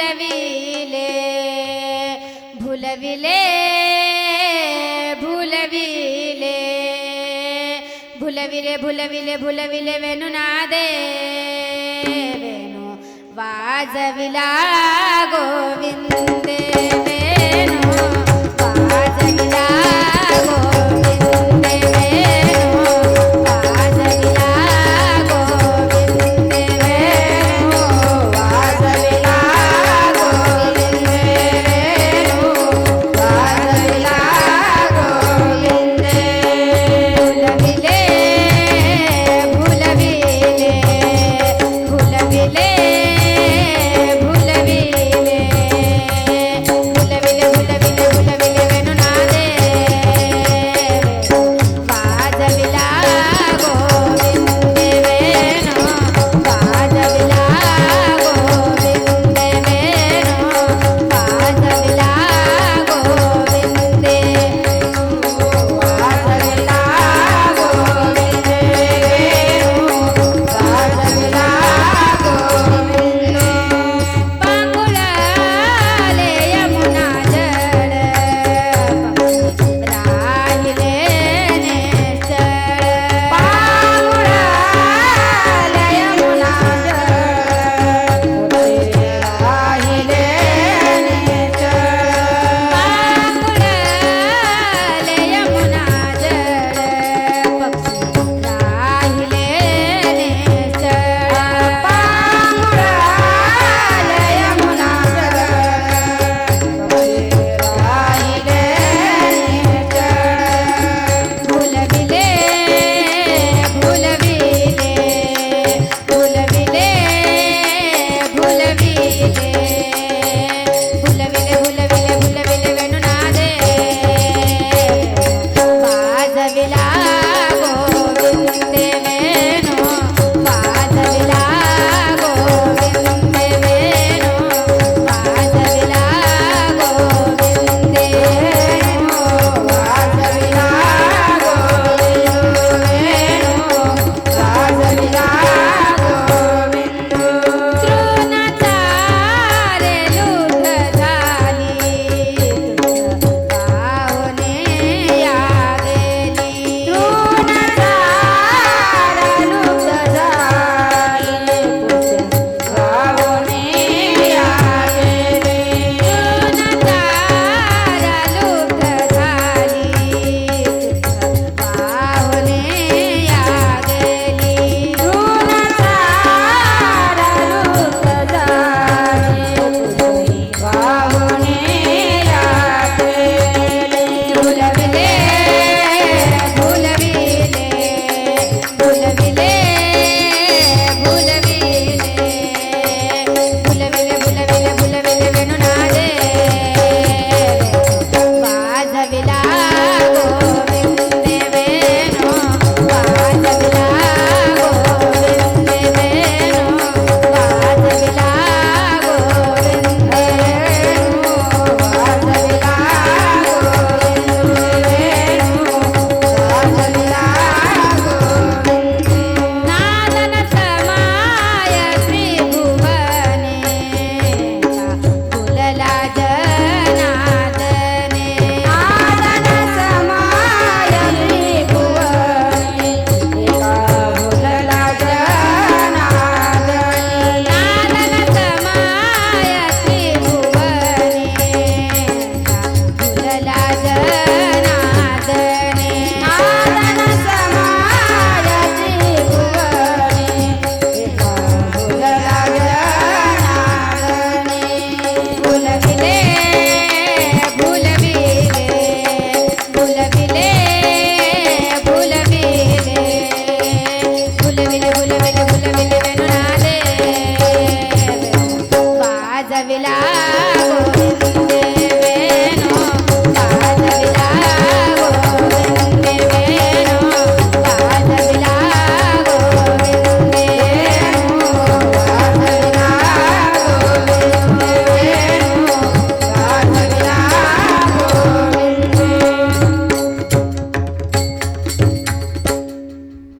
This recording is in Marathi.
भुलविले भुलविले भुलविले भुलविले भुलविले भुलविले वेणुनादे वेणु वाजविला गोविन्दे விழா